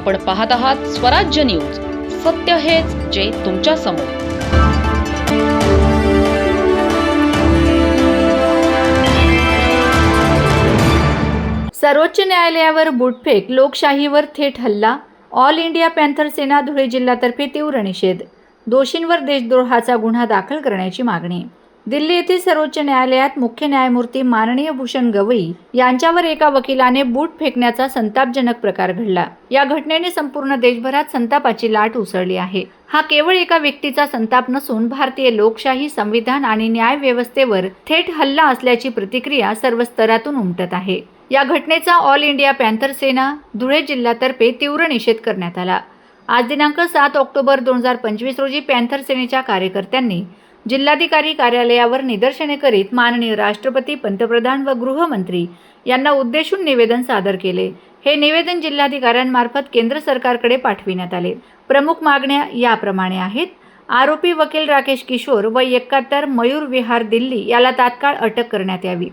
आपण पाहत आहात स्वराज्य न्यूज. सत्य हेच जे तुमच्यासमोर. सर्वोच्च न्यायालयावर बुटफेक लोकशाहीवर थेट हल्ला All India Panther Sena Dhule जिल्हातर्फे तीव्र निषेध दोषींवर देशद्रोहाचा गुन्हा दाखल करण्याची मागणी. दिल्ली येथील सर्वोच्च न्यायालयात मुख्य न्यायमूर्ती माननीय भूषण गवई यांच्यावर एका वकिलाने बूट फेकण्याचा संतापजनक प्रकार घडला. या घटनेने संपूर्ण देशभरात संतापाची लाट उसळली आहे. हा केवळ एका व्यक्तीचा संताप नसून भारतीय लोकशाही संविधान आणि न्यायव्यवस्थेवर थेट हल्ला असल्याची प्रतिक्रिया सर्व स्तरातून उमटत आहे. या घटनेचा All India Panther Sena Dhule जिल्ह्यातर्फे तीव्र निषेध करण्यात आला. आज दिनांक सात ऑक्टोबर दोन हजार पंचवीस रोजी पॅन्थर सेनेच्या कार्यकर्त्यांनी जिल्हाधिकारी कार्यालयावर निदर्शने करीत माननीय राष्ट्रपती पंतप्रधान व गृहमंत्री यांना उद्देशून निवेदन सादर केले. हे निवेदन जिल्हाधिकाऱ्यांमार्फत केंद्र सरकारकडे पाठविण्यात आले. प्रमुख मागण्या याप्रमाणे आहेत. आरोपी वकील राकेश किशोर व एकाहत्तर मयूर विहार दिल्ली याला तात्काळ अटक करण्यात यावी.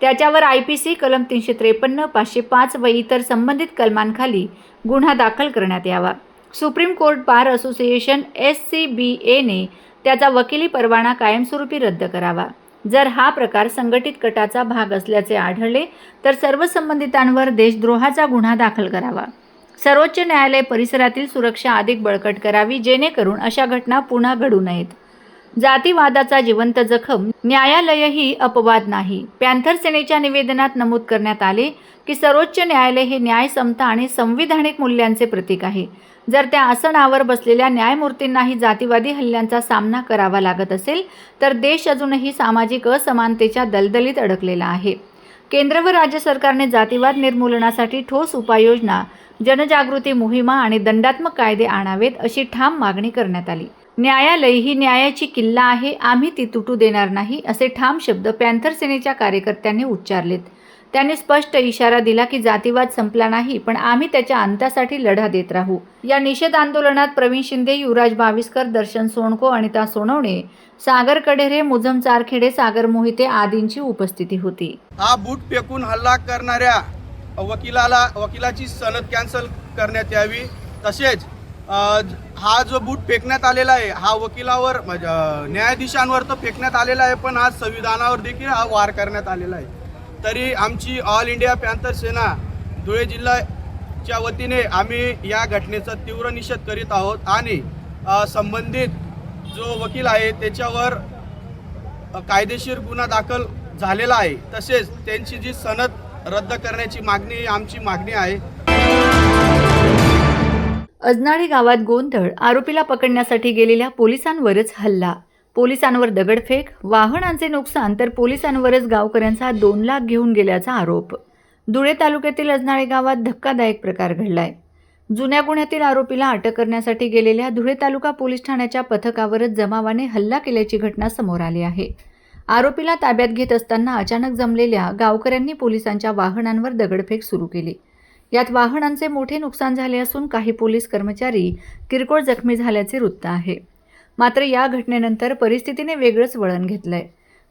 त्याच्यावर आय पी सी कलम तीनशे त्रेपन्न पाचशे पाच व इतर संबंधित कलमांखाली गुन्हा दाखल करण्यात यावा. Supreme Court Bar Association S C B एने त्याचा वकिली परवाना कायमस्वरूपी रद्द करावा. जर हा प्रकार संघटित गटाचा भाग असल्याचे आढळले तर सर्व संबंधितांवर देशद्रोहाचा गुन्हा दाखल करावा. सर्वोच्च न्यायालय परिसरातील सुरक्षा अधिक बळकट करावी जेणेकरून अशा घटना पुन्हा घडू नयेत. जातीवादाचा जिवंत जखम न्यायालयही अपवाद नाही. पॅन्थर सेनेच्या निवेदनात नमूद करण्यात आले की सर्वोच्च न्यायालय हे न्याय समता आणि संविधानिक मूल्यांचे प्रतीक आहे. जर त्या आसनावर बसलेल्या न्यायमूर्तींनाही जातीवादी हल्ल्यांचा सामना करावा लागत असेल तर देश अजूनही सामाजिक असमानतेच्या दलदलीत अडकलेला आहे. केंद्र व राज्य सरकारने जातीवाद निर्मूलनासाठी ठोस उपाययोजना जनजागृती मोहिमा आणि दंडात्मक कायदे आणावेत अशी ठाम मागणी करण्यात आली. न्यायालय ही न्यायाची किल्ला आहे आम्ही ती तुटू देणार नाही असे ठाम शब्द पॅन्थर सेनेच्या कार्यकर्त्यांनी उच्चारलेत. त्यांनी स्पष्ट इशारा दिला की जातीवाद संपला नाही पण आम्ही त्याच्या अंतासाठी लढा देत राहू. या निषेध आंदोलनात प्रवीण शिंदे युवराज बावीसकर दर्शन सोणको अनिता सोनवणे सागर कडेरे मुझम चारखेडे सागर मोहिते आदींची उपस्थिती होती. हा बूट फेकून हल्ला करणाऱ्या वकिलाला वकिलाची सनद कॅन्सल करण्यात यावी. तसेच हा जो बूट फेकण्यात आलेला आहे हा वकिलावर न्यायाधीशांवर तर फेकण्यात आलेला आहे पण आज संविधानावर देखील हा वार करण्यात आलेला आहे. तरी आमची All India Panther Sena Dhule जिल्ह्याच्या वतीने आम्ही या घटनेचा तीव्र निषेध करीत आहोत आणि संबंधित जो वकील आहे त्याच्यावर कायदेशीर गुन्हा दाखल झालेला आहे. तसेच त्यांची जी सनद रद्द करण्याची मागणी ही आमची मागणी आहे. अजनाळी गावात गोंधळ आरोपीला पकडण्यासाठी गेलेल्या पोलिसांवरच हल्ला. पोलिसांवर दगडफेक वाहनांचे नुकसान तर पोलिसांवरच गावकऱ्यांचा दोन लाख घेऊन गेल्याचा आरोप. धुळे तालुक्यातील अजनाळे गावात धक्कादायक प्रकार घडलाय. जुन्या गुन्ह्यातील आरोपीला अटक करण्यासाठी गेलेल्या धुळे तालुका पोलीस ठाण्याच्या पथकावरच जमावाने हल्ला केल्याची घटना समोर आली आहे. आरोपीला ताब्यात घेत असताना अचानक जमलेल्या गावकऱ्यांनी पोलिसांच्या वाहनांवर दगडफेक सुरू केली. यात वाहनांचे मोठे नुकसान झाले असून काही पोलीस कर्मचारी किरकोळ जखमी झाल्याचे वृत्त आहे. मात्र या घटनेनंतर परिस्थितीने वेगळंच वळण घेतलंय.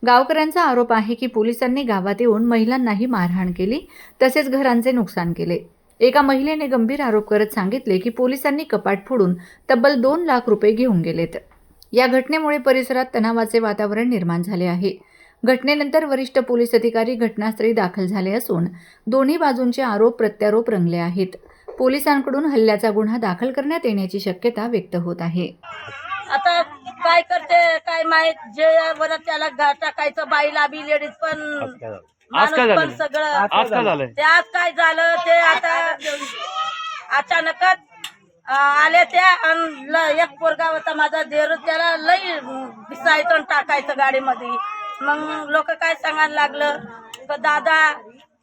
गावकऱ्यांचा आरोप आहे की पोलिसांनी गावात येऊन महिलांनाही मारहाण केली तसेच घरांचे नुकसान केले. एका महिलेने गंभीर आरोप करत सांगितले की पोलिसांनी कपाट फोडून तब्बल दोन लाख रुपये घेऊन गेलेत. या घटनेमुळे परिसरात तणावाचे वातावरण निर्माण झाले आहे. घटनेनंतर वरिष्ठ पोलीस अधिकारी घटनास्थळी दाखल झाले असून दोन्ही बाजूंचे आरोप प्रत्यारोप रंगले आहेत. पोलिसांकडून हल्ल्याचा गुन्हा दाखल करण्यात येण्याची शक्यता व्यक्त होत आहे. आता काय करते काय माहीत जे बरं त्याला टाकायचं बाईला बी लेडीज पण आज काय माणूस पण झालं? सगळं आज काय झालंय ते आज काय झालं ते आता अचानकच अं, आले त्या अन ल- एक पोरगा होता माझा देर त्याला लई भिसायचं आणि टाकायचं गाडीमध्ये. मग लोक काय सांगायला लागलं? का दादा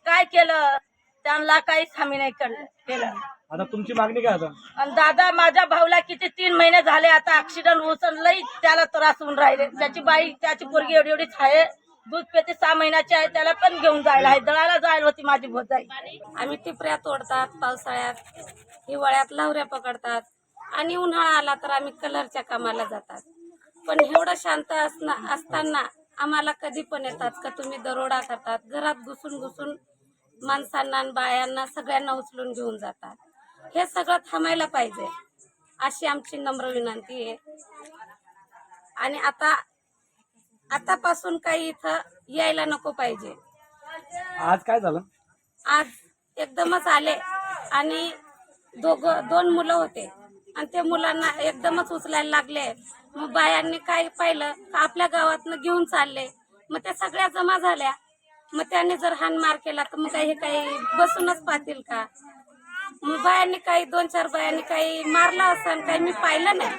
काय केलं? त्यांना काहीच हमी नाही केलं केलं. आता तुमची मागणी काय आता? आणि दादा माझ्या भाऊला किती तीन महिने झाले आता ऍक्सिडेंट उचल लई त्याला त्रास होऊन राहिले. त्याची बाई त्याची पोरगी एवढी एवढीच आहे. दूध पेते सहा महिन्याची आहे त्याला पण घेऊन जायला आहे. दळायला जायला होती माझी भोजाई आम्ही टिपऱ्या तोडतात पावसाळ्यात हिवाळ्यात लावऱ्या पकडतात. आणि उन्हाळा आला तर आम्ही कलरच्या कामाला जातात. पण एवढं शांत असना असताना आम्हाला कधी पण येतात का तुम्ही दरोडा करतात. घरात घुसून घुसून माणसांना आणि बायांना सगळ्यांना उचलून घेऊन जातात. हे सगळं थांबायला पाहिजे अशी आमची नम्र विनंती आहे. आणि आता आतापासून काही इथं यायला नको पाहिजे. आज काय झालं? आज एकदमच आले आणि दोघ दोन मुलं होते. आणि ते मुलांना एकदमच उचलायला लागले. मग बायांनी काय पाहिलं? का आपल्या गावातनं घेऊन चालले. मग त्या सगळ्या जमा झाल्या. मग त्यांनी जर हानमार केला तर मग काही हे काही बसूनच पाहतील का? बायांनी काही दोन चार बायांनी काही मारलं असं काही मी पाहिलं नाही.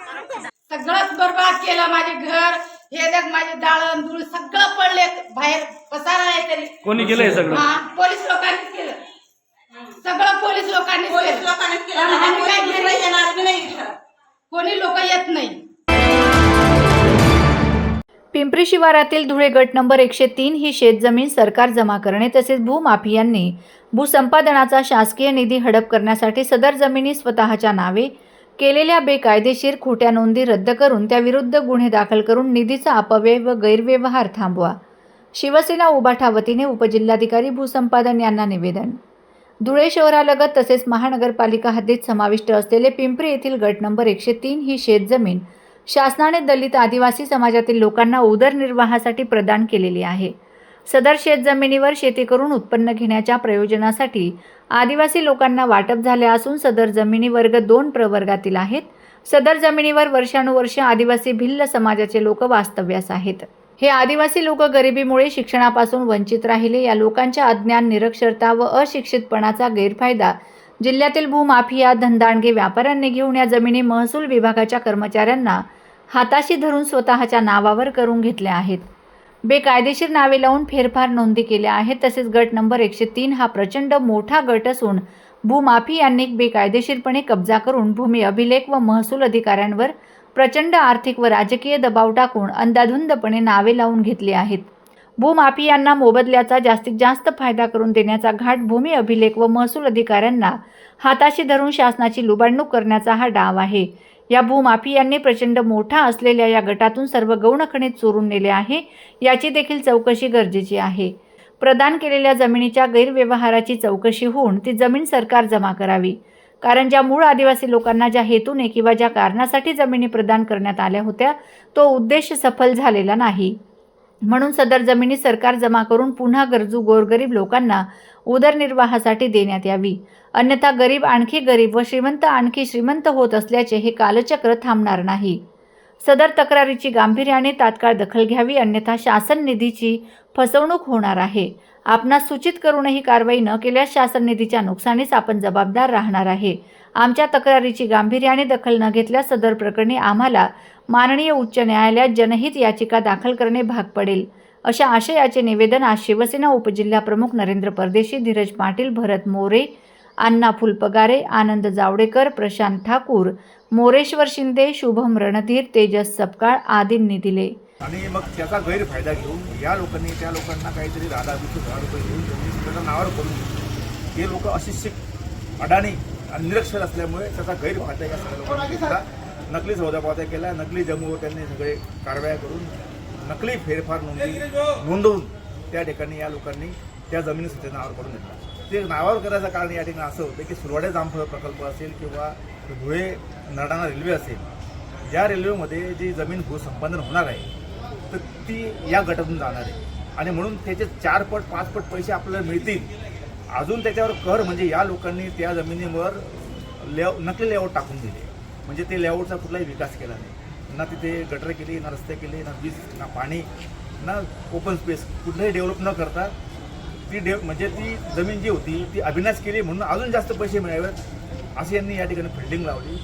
सगळंच बरबाद केलं माझे घर हे देख माझे दाळण दूळ सगळं पडले बाहेर पसारा आहे तरी. कोणी केलं हे सगळं? हा पोलीस लोकांनीच केलं. सगळं पोलीस लोकांनीच पोलीस केलं. लोकांनीच केलं. आम्ही येणार नाही इथं. कोणी लोक येत नाही. पिंपरी शिवारातील धुळे गट नंबर एकशे तीन ही शेतजमीन सरकार जमा करणे तसेच भूमाफियांनी भूसंपादनाचा शासकीय निधी हडप करण्यासाठी सदर जमिनी स्वतःच्या नावे केलेल्या बेकायदेशीर खोट्या नोंदी रद्द करून त्याविरुद्ध गुन्हे दाखल करून निधीचा अपव्यय व गैरव्यवहार थांबवा. शिवसेना उबाठा वतीने उपजिल्हाधिकारी भूसंपादन यांना निवेदन. धुळे शहरालगत तसेच महानगरपालिका हद्दीत समाविष्ट असलेले पिंपरी येथील गट नंबर एकशे तीन ही शेतजमीन शासनाने दलित आदिवासी समाजातील लोकांना उदरनिर्वाहासाठी प्रदान केलेली आहे. सदर शेतजमिनीवर शेती करून उत्पन्न घेण्याच्या प्रयोजनासाठी आदिवासी लोकांना वाटप झाले असून सदर जमिनी वर्ग दोन प्रवर्गातील आहेत. सदर जमिनीवर वर्षानुवर्ष आदिवासी भिल्ल समाजाचे लोक वास्तव्यास आहेत. हे आदिवासी लोक गरिबीमुळे शिक्षणापासून वंचित राहिले. या लोकांच्या अज्ञान निरक्षरता व अशिक्षितपणाचा गैरफायदा जिल्ह्यातील भूमाफिया धंदाणगे व्यापाऱ्यांनी घेऊन या जमिनी महसूल विभागाच्या कर्मचाऱ्यांना हाताशी धरून स्वतःच्या नावावर करून घेतल्या आहेत. बेकायदेशीर नावे लावून फेरफार नोंदी केल्या आहेत. तसेच गट नंबर एकशे तीन हा प्रचंड मोठा गट असून भूमाफी यांनी बेकायदेशीरपणे कब्जा करून भूमी अभिलेख व महसूल अधिकाऱ्यांवर प्रचंड आर्थिक व राजकीय दबाव टाकून अंदाधुंदपणे नावे लावून घेतली आहेत. भूमाफियांना मोबदल्याचा जास्तीत जास्त फायदा करून देण्याचा घाट भूमी अभिलेख व महसूल अधिकाऱ्यांना हाताशी धरून शासनाची लुबाडणूक करण्याचा हा डाव आहे. या भूमाफियांनी प्रचंड मोठा असलेल्या या गटातून सर्व गौणखनिज चोरून नेले आहे याची देखील चौकशी गरजेची आहे. प्रदान केलेल्या जमिनीच्या गैरव्यवहाराची चौकशी होऊन ती जमीन सरकार जमा करावी. कारण ज्या मूळ आदिवासी लोकांना ज्या हेतूने किंवा ज्या कारणासाठी जमिनी प्रदान करण्यात आल्या होत्या तो उद्देश सफल झालेला नाही. म्हणून सदर जमिनी सरकार जमा करून पुन्हा गरजू गोरगरीब लोकांना उदरनिर्वाहासाठी देण्यात यावी. अन्यथा गरीब आणखी गरीब व श्रीमंत आणखी श्रीमंत होत असल्याचे हे कालचक्र थांबणार नाही. सदर तक्रारीची गांभीर्याने तात्काळ दखल घ्यावी अन्यथा शासन निधीची फसवणूक होणार आहे. आपणास सूचित करूनही कारवाई न केल्यास शासन निधीच्या नुकसानीस आपण जबाबदार राहणार आहे. आमच्या तक्रारीची गांभीर्याने दखल न घेतल्यास सदर प्रकरणी आम्हाला माननीय उच्च न्यायालयात जनहित याचिका दाखल करणे भाग पडेल. अशा आशयाचे निवेदन आज शिवसेना उपजिल्हाप्रमुख नरेंद्र परदेशी धीरज पाटील भरत मोरे अण्णा फुलपगारे आनंद जावडेकर प्रशांत ठाकूर मोरेश्वर शिंदे शुभम रणधीर तेजस सपकाळ आदींनी दिले. आणि मग त्याचा गैरफायदा घेऊन या लोकांनी त्या लोकांना काहीतरी दहा दहा वीस हजार रुपये घेऊन त्यांनी नावावर करून हे लोक अशिक्षित अडाणी आणि निरक्षर असल्यामुळे त्याचा गैरफायदा या सगळ्या लोकांनी नकली सौदापावत्या केला नकली जमू त्यांनी सगळे कारवाया करून नकली फेरफार नोंदी नोंदवून त्या ठिकाणी या लोकांनी त्या जमिनी नावावर करून घेतला ते नावावर करायचं कारण या ठिकाणी असं होतं की सुरवाडे जामफळ प्रकल्प असेल किंवा धुळे नरडाणा रेल्वे असेल ज्या रेल्वेमध्ये जी जमीन भूसंपादन होणार आहे तर ती या गटातून जाणार आहे. आणि म्हणून त्याचे चार पट पाच पट पैसे आपल्याला मिळतील. अजून त्याच्यावर कर म्हणजे या लोकांनी त्या जमिनीवर लेआउ नकली लेआउट टाकून दिले. म्हणजे ते लेआउटचा कुठलाही विकास केला नाही. ना तिथे गटर केली ना रस्ते केले ना वीज ना पाणी ना ओपन स्पेस कुठलंही डेव्हलप न करता ती डेव म्हणजे ती जमीन जी होती ती अभिनाश केली म्हणून अजून जास्त पैसे मिळावेत असे यांनी या ठिकाणी फिल्डिंग लावली.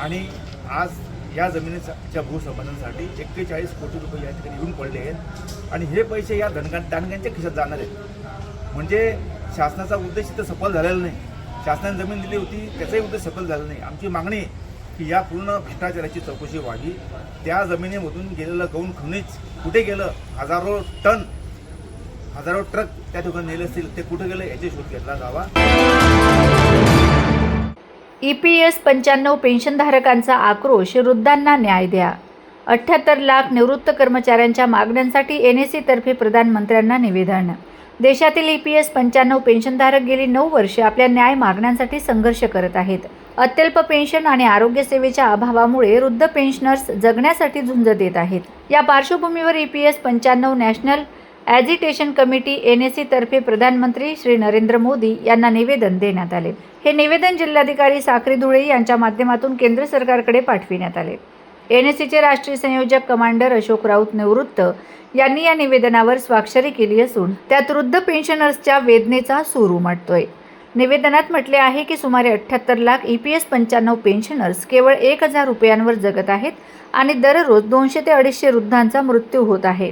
आणि आज या जमिनीच्या भूसंपादनासाठी एक्केचाळीस कोटी रुपये या ठिकाणी येऊन पडले आहेत. आणि हे पैसे या धनगा दानग्यांच्या खिशात जाणार आहेत. म्हणजे शासनाचा उद्देश इथं सफल झालेला नाही. शासनाने जमीन दिली होती त्याचाही उद्देश सफल झाला नाही. आमची मागणी की या पूर्ण भ्रष्टाचाराची चौकशी व्हावी. त्या जमिनीमधून गेलेलं गौण खनिज कुठे गेलं? हजारो टन हजारो ट्रक त्या ठिकाणी नेले असतील ते कुठे गेले याचे शोध घेतला जावा. ई पी एस पंच्याण्णव पेन्शनधारकांचा आक्रोश वृद्धांना न्याय द्या. अठ्ठ्याहत्तर लाख निवृत्त कर्मचाऱ्यांच्या मागण्यांसाठी एन एस तर्फे प्रधानमंत्र्यांना निवेदन. देशातील ई पी एस पंच्याण्णव पेन्शनधारक गेली नऊ वर्षे आपल्या न्याय मागण्यांसाठी संघर्ष करत आहेत. अत्यल्प पेन्शन आणि आरोग्य सेवेच्या अभावामुळे वृद्ध पेन्शनर्स जगण्यासाठी झुंज देत आहेत. या पार्श्वभूमीवर ई पी एस पंच्याण्णव National Agitation Committee N S तर्फे प्रधानमंत्री श्री नरेंद्र मोदी यांना निवेदन देण्यात आले. हे निवेदन जिल्हाधिकारी साखरी धुळे यांच्या माध्यमातून केंद्र सरकारकडे पाठविण्यात आले. एन एस सीचे राष्ट्रीय संयोजक कमांडर अशोक राऊत निवृत्त यांनी या निवेदनावर स्वाक्षरी केली असून त्यात वृद्ध पेन्शनर्सच्या वेदनेचा सूर उमटतोय. निवेदनात म्हटले आहे की सुमारे अठ्ठ्याहत्तर लाख ई पी एस पंच्याण्णव पेन्शनर्स केवळ एक हजार रुपयांवर जगत आहेत आणि दररोज दोनशे ते अडीचशे वृद्धांचा मृत्यू होत आहे.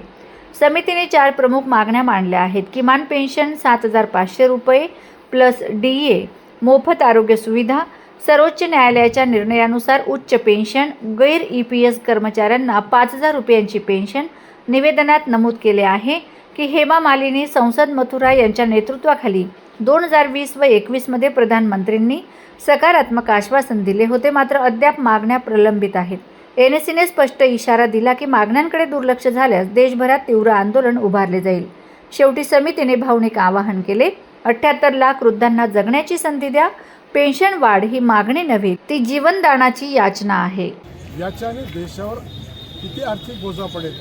समितीने चार प्रमुख मागण्या मांडल्या आहेत. किमान पेन्शन सात हजार पाचशे रुपये प्लस डी ए मोफत आरोग्य सुविधा सर्वोच्च न्यायालयाच्या निर्णयानुसार उच्च पेन्शन गैर ई पी एस कर्मचाऱ्यांना पाच हजार रुपयांची पेन्शन निवेदनात नमूद केले आहे की हेमा मालिनी संसद मथुरा यांच्या नेतृत्वाखाली दोन हजार वीस व एकवीसमध्ये प्रधानमंत्र्यांनी सकारात्मक आश्वासन दिले होते. मात्र अद्याप मागण्या प्रलंबित आहेत. एन एस सीने स्पष्ट इशारा दिला की मागण्यांकडे दुर्लक्ष झाल्यास देशभरात तीव्र आंदोलन उभारले जाईल. शेवटी समितीने भावनिक आवाहन केले अठ्ठ्याहत्तर लाख वृद्धांना जगण्याची संधी द्या पेन्शन वाढ ही मागणी नव्हे ती जीवनदानाची याचना आहे. याच्याने देशावर किती आर्थिक बोजा पडेल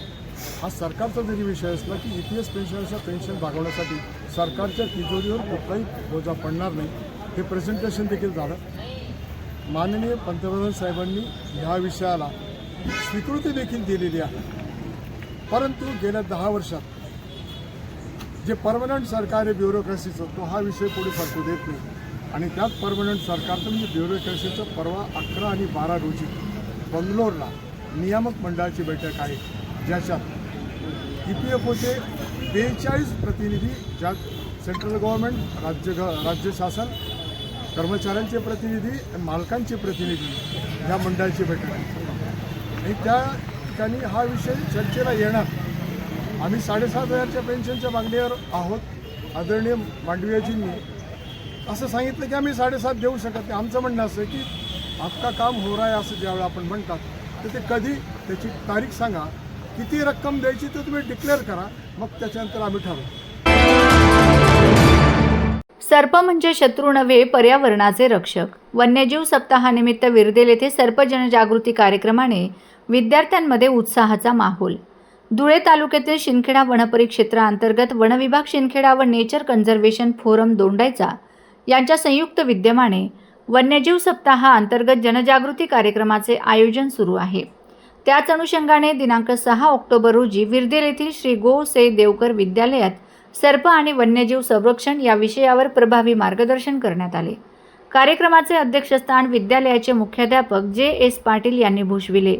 हा सरकारचा जरी विषय असला की ई पी एस पेन्शनर्सच्या पेन्शन भागवण्यासाठी सरकारच्या तिजोरीवर कुठलाही बोजा पडणार नाही हे प्रेझेंटेशन देखील झालं. माननीय पंतप्रधान साहेबांनी ह्या विषयाला स्वीकृती देखील दिलेली आहे. परंतु गेल्या दहा वर्षात जे परमनंट सरकार आहे ब्युरोक्रॅसीचं तो हा विषय पुढे सरकू देत नाही. आणि त्यात परमनंट सरकारचं म्हणजे ब्युरोक्रॅसीचं परवा अकरा आणि बारा रोजी बंगलोरला नियामक मंडळाची बैठक आहे ज्याच्यात ई पी एफ ओचे बेचाळीस प्रतिनिधी ज्यात सेंट्रल गव्हर्नमेंट राज्य राज्य शासन कर्मचाऱ्यांचे प्रतिनिधी मालकांचे प्रतिनिधी ह्या मंडळाची बैठक आणि त्या ठिकाणी हा विषय चर्चेला येणार. आम्ही साडेसात हजारच्या पेन्शनच्या मागणीवर आहोत. आदरणीय मांडवियाजींनी असं सांगितलं की आम्ही साडेसात देऊ शकत नाही. आमचं म्हणणं असं की आपका काम हो रहा आहे असं ज्यावेळेला आपण म्हणतात तर ते कधी त्याची तारीख सांगा. किती रक्कम द्यायची तर तुम्ही डिक्लेअर करा. मग त्याच्यानंतर आम्ही ठरवू. सर्प म्हणजे शत्रू नव्हे पर्यावरणाचे रक्षक. वन्यजीव सप्ताहानिमित्त विरदेल येथे सर्प जनजागृती कार्यक्रमाने विद्यार्थ्यांमध्ये उत्साहाचा माहोल. धुळे तालुक्यातील शिंदखेडा वनपरिक्षेत्राअंतर्गत वनविभाग शिंदखेडा व नेचर कन्झर्वेशन फोरम दोंडायचा यांच्या संयुक्त विद्यमाने वन्यजीव सप्ताहाअंतर्गत जनजागृती कार्यक्रमाचे आयोजन सुरू आहे. त्याच अनुषंगाने दिनांक सहा ऑक्टोबर रोजी विरदेल येथील श्री गो से देवकर विद्यालयात सर्प आणि वन्यजीव संरक्षण या विषयावर प्रभावी मार्गदर्शन करण्यात आले. कार्यक्रमाचे अध्यक्षस्थान विद्यालयाचे मुख्याध्यापक जे एस पाटील यांनी भूषविले.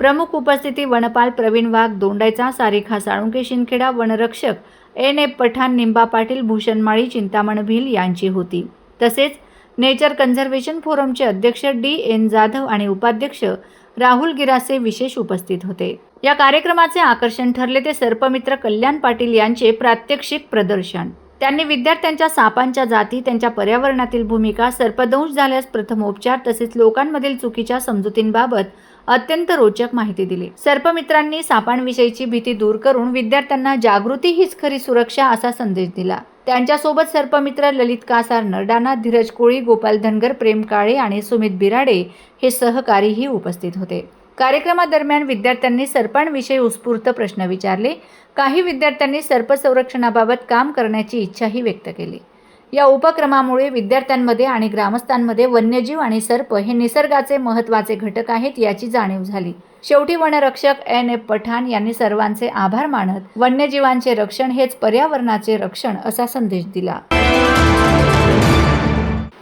प्रमुख उपस्थिती वनपाल प्रवीण वाघ दोंडायचा सारिखा साळुंके शिंदखेडा वनरक्षक एन ए पठाण निंबा पाटील भूषणमाळी चिंतामण भिल यांची होती. तसेच नेचर कन्झर्वेशन फोरमचे अध्यक्ष डी एन जाधव आणि उपाध्यक्ष राहुल गिरासे विशेष उपस्थित होते. या कार्यक्रमाचे आकर्षण ठरले ते सर्पमित्र कल्याण पाटील यांचे प्रात्यक्षिक प्रदर्शन. त्यांनी विद्यार्थ्यांच्या सापांच्या जाती त्यांच्या पर्यावरणातील भूमिका सर्पदंश झाल्यास प्रथमोपचार तसेच लोकांमधील चुकीच्या समजुतींबाबत अत्यंत रोचक माहिती दिली. सर्पमित्रांनी सापांविषयीची भीती दूर करून विद्यार्थ्यांना जागृती हीच खरी सुरक्षा असा संदेश दिला. त्यांच्यासोबत सर्पमित्र ललित कासार नरडाना धीरज कोळी गोपाल धनगर प्रेम काळे आणि सुमित बिराडे हे सहकारीही उपस्थित होते. कार्यक्रमादरम्यान विद्यार्थ्यांनी सर्पांविषयी उत्स्फूर्त प्रश्न विचारले. काही विद्यार्थ्यांनी सर्प संरक्षणाबाबत काम करण्याची इच्छाही व्यक्त केली. या उपक्रमामुळे विद्यार्थ्यांमध्ये आणि ग्रामस्थांमध्ये वन्यजीव आणि सर्प हे निसर्गाचे महत्त्वाचे घटक आहेत याची जाणीव झाली. शेवटी वनरक्षक एन एफ पठाण यांनी सर्वांचे आभार मानत वन्यजीवांचे रक्षण हेच पर्यावरणाचे रक्षण असा संदेश दिला.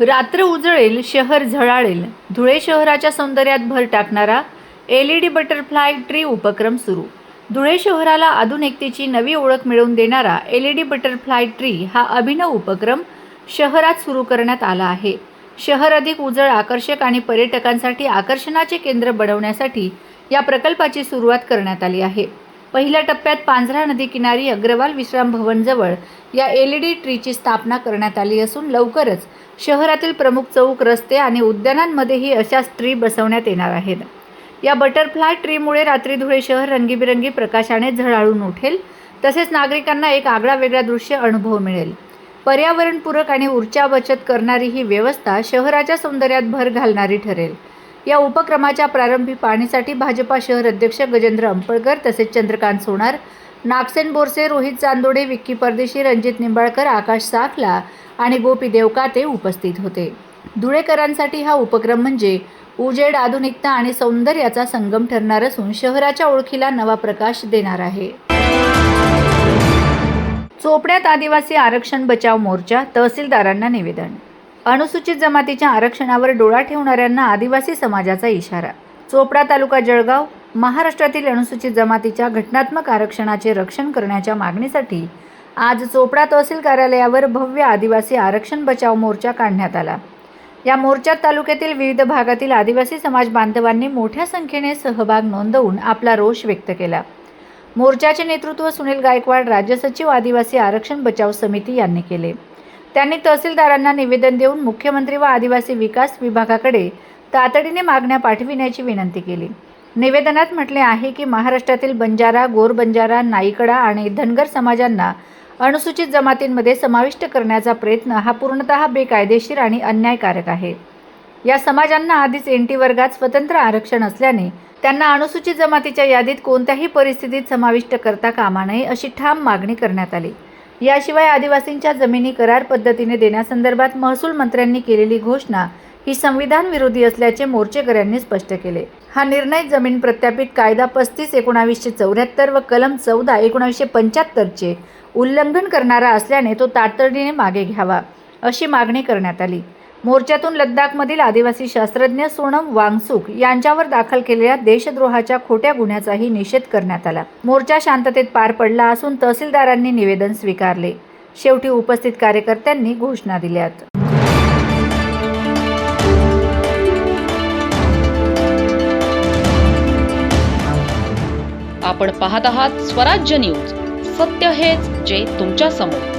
रात्र उजळेल शहर झळाळेल. धुळे शहराच्या सौंदर्यात भर टाकणारा L E D butterfly tree उपक्रम सुरू. धुळे शहराला आधुनिकतेची नवी ओळख मिळवून देणारा L E D butterfly tree हा अभिनव उपक्रम शहरात सुरू करण्यात आला आहे. शहर अधिक उजळ आकर्षक आणि पर्यटकांसाठी आकर्षणाचे केंद्र बनवण्यासाठी या प्रकल्पाची सुरुवात करण्यात आली आहे. पहिल्या टप्प्यात पांझरा नदी किनारी अग्रवाल विश्राम भवनजवळ या एल ई डी ट्रीची स्थापना करण्यात आली असून लवकरच शहरातील प्रमुख चौक रस्ते आणि उद्यानांमध्येही अशाच ट्री बसवण्यात येणार आहेत. या बटरफ्लाय ट्रीमुळे रात्री धुळे शहर रंगीबिरंगी प्रकाशाने झळाळून उठेल. तसेच नागरिकांना एक आगळा वेगळा दृश्य अनुभव मिळेल. पर्यावरणपूरक आणि ऊर्जा बचत करणारी ही व्यवस्था शहराच्या सौंदर्यात भर घालणारी ठरेल. या उपक्रमाच्या प्रारंभी पाणीसाठी भाजपा शहर अध्यक्ष गजेंद्र अंपळकर तसेच चंद्रकांत सोनार नागसेन बोरसे रोहित चांदोडे विक्की परदेशी रणजित निंबाळकर आकाश साखला आणि गोपी देवकाते उपस्थित होते. धुळेकरांसाठी हा उपक्रम म्हणजे उजेड आधुनिकता आणि सौंदर्याचा संगम ठरणार असून शहराच्या ओळखीला नवा प्रकाश देणार आहे. चोपड्यात आदिवासी आरक्षण बचाव मोर्चा तहसीलदारांना निवेदन. अनुसूचित जमातीच्या आरक्षणावर डोळा ठेवणाऱ्यांना आदिवासी समाजाचा इशारा. चोपडा तालुका जळगाव महाराष्ट्रातील अनुसूचित जमातीच्या घटनात्मक आरक्षणाचे रक्षण करण्याच्या मागणीसाठी आज चोपडा तहसील कार्यालयावर भव्य आदिवासी आरक्षण बचाव मोर्चा काढण्यात आला. या मोर्चात तालुक्यातील विविध भागातील आदिवासी समाज बांधवांनी मोठ्या संख्येने सहभाग नोंदवून आपला रोष व्यक्त केला. मोर्चाचे नेतृत्व सुनील गायकवाड राज्य सचिव आदिवासी आरक्षण बचाव समिती यांनी केले. त्यांनी तहसीलदारांना निवेदन देऊन मुख्यमंत्री व आदिवासी विकास विभागाकडे तातडीने मागण्या पाठविण्याची विनंती केली. निवेदनात म्हटले आहे की महाराष्ट्रातील बंजारा गोरबंजारा नाईकडा आणि धनगर समाजांना अनुसूचित जमातींमध्ये समाविष्ट करण्याचा प्रयत्न हा पूर्णतः बेकायदेशीर आणि अन्यायकारक आहे. या समाजांना आधीच एन टी वर्गात स्वतंत्र आरक्षण असल्याने त्यांना अनुसूचित जमातीच्या यादीत कोणत्याही परिस्थितीत समाविष्ट करता कामा नये अशी ठाम मागणी करण्यात आली. याशिवाय आदिवासींच्या जमिनी करार पद्धतीने देण्यासंदर्भात महसूल मंत्र्यांनी केलेली घोषणा ही संविधान विरोधी असल्याचे मोर्चेकऱ्यांनी स्पष्ट केले. हा निर्णय जमीन प्रत्यापित कायदा पस्तीस एकोणावीसशे चौऱ्याहत्तर व कलम चौदा एकोणावीसशे पंच्याहत्तरचे उल्लंघन करणारा असल्याने तो तातडीने मागे घ्यावा अशी मागणी करण्यात आली. मोर्चातून लद्दाखमधील आदिवासी शास्त्रज्ञ सोनम वांगसुक यांच्यावर दाखल केलेल्या देशद्रोहाच्या खोट्या गुन्ह्याचाही निषेध करण्यात आला. मोर्चा शांततेत पार पडला असून तहसीलदारांनी निवेदन स्वीकारले. शेवटी उपस्थित कार्यकर्त्यांनी घोषणा दिल्यात. आपण पाहत आहात स्वराज्य न्यूज. सत्य हेच जे तुमच्यासमोर